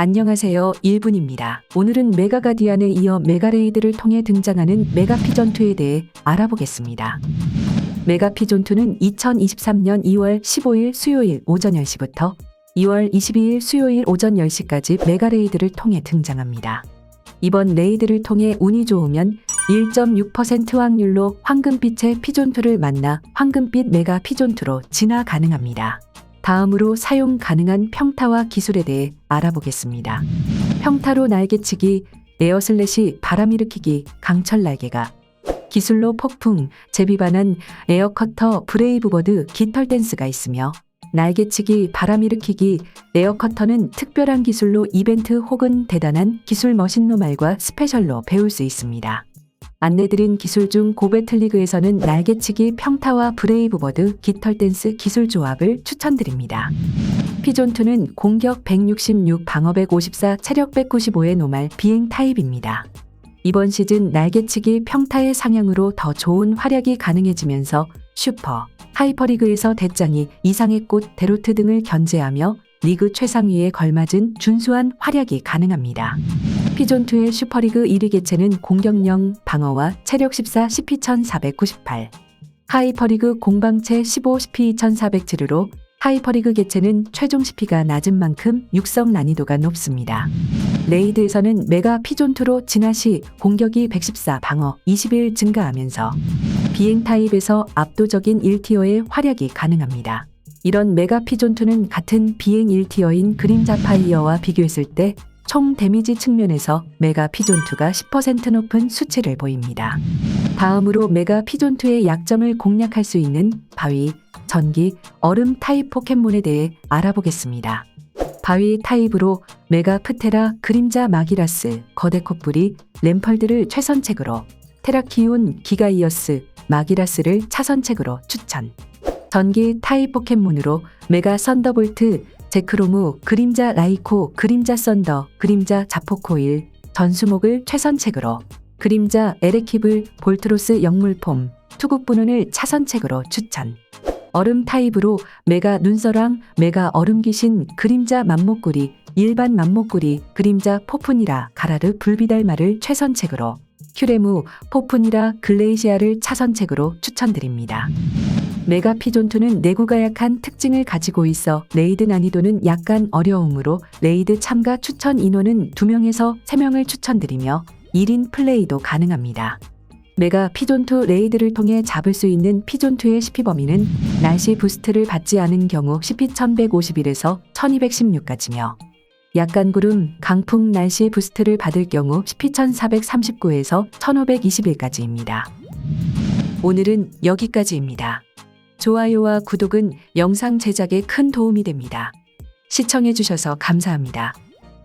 안녕하세요. 1분입니다. 오늘은 메가가디안에 이어 메가레이드를 통해 등장하는 메가피전투에 대해 알아보겠습니다. 메가피존2는 2023년 2월 15일 수요일 오전 10시부터 2월 22일 수요일 오전 10시까지 메가레이드를 통해 등장합니다. 이번 레이드를 통해 운이 좋으면 1.6% 확률로 황금빛의 피존2를 만나 황금빛 메가 피존2로 진화 가능합니다. 다음으로 사용 가능한 평타와 기술에 대해 알아보겠습니다. 평타로 날개치기, 에어슬래시 바람 일으키기, 강철 날개가 기술로 폭풍, 제비반한 에어커터 브레이브버드 깃털 댄스가 있으며 날개치기, 바람 일으키기, 에어커터는 특별한 기술로 이벤트 혹은 대단한 기술 머신노말과 스페셜로 배울 수 있습니다. 안내드린 기술 중 고배틀리그에서는 날개치기 평타와 브레이브버드 깃털 댄스 기술 조합을 추천드립니다. 피존2는 공격 166, 방어 154, 체력 195의 노말 비행 타입입니다. 이번 시즌 날개치기 평타의 상향으로 더 좋은 활약이 가능해지면서 슈퍼, 하이퍼리그에서 대장이 이상의 꽃, 데로트 등을 견제하며 리그 최상위에 걸맞은 준수한 활약이 가능합니다. 피존2의 슈퍼리그 1위 개체는 공격 0, 방어와 체력 14, CP 1498. 하이퍼리그 공방체 15, CP 2407으로 하이퍼리그 개체는 최종 CP가 낮은 만큼 육성 난이도가 높습니다. 레이드에서는 메가 피존2로 진화 시 공격이 114, 방어 21 증가하면서 비행 타입에서 압도적인 1티어의 활약이 가능합니다. 이런 메가 피존2는 같은 비행 1티어인 그림자 파이어와 비교했을 때 총 데미지 측면에서 메가 피존2가 10% 높은 수치를 보입니다. 다음으로 메가 피존2의 약점을 공략할 수 있는 바위, 전기, 얼음 타입 포켓몬에 대해 알아보겠습니다. 바위 타입으로 메가 프테라, 그림자 마기라스, 거대 콧불이, 램펄드를 최선책으로, 테라키온, 기가이어스, 마기라스를 차선책으로 추천. 전기 타입 포켓몬으로 메가 썬더볼트, 제크로무, 그림자 라이코, 그림자 썬더, 그림자 자포코일, 전수목을 최선책으로, 그림자 에레키블, 볼트로스 영물폼, 투국분운을 차선책으로 추천. 얼음 타입으로 메가 눈서랑, 메가 얼음 귀신, 그림자 맘목구리, 일반 맘목구리, 그림자 포푼이라, 가라르 불비달마를 최선책으로, 큐레무, 포푼이라, 글레이시아를 차선책으로 추천드립니다. 메가 피존2는 내구가 약한 특징을 가지고 있어 레이드 난이도는 약간 어려우므로 레이드 참가 추천 인원은 2명에서 3명을 추천드리며 1인 플레이도 가능합니다. 메가 피존2 레이드를 통해 잡을 수 있는 피존2의 CP 범위는 날씨 부스트를 받지 않은 경우 CP 1151에서 1216까지며 약간 구름, 강풍 날씨 부스트를 받을 경우 CP 1439에서 1521까지입니다. 오늘은 여기까지입니다. 좋아요와 구독은 영상 제작에 큰 도움이 됩니다. 시청해주셔서 감사합니다.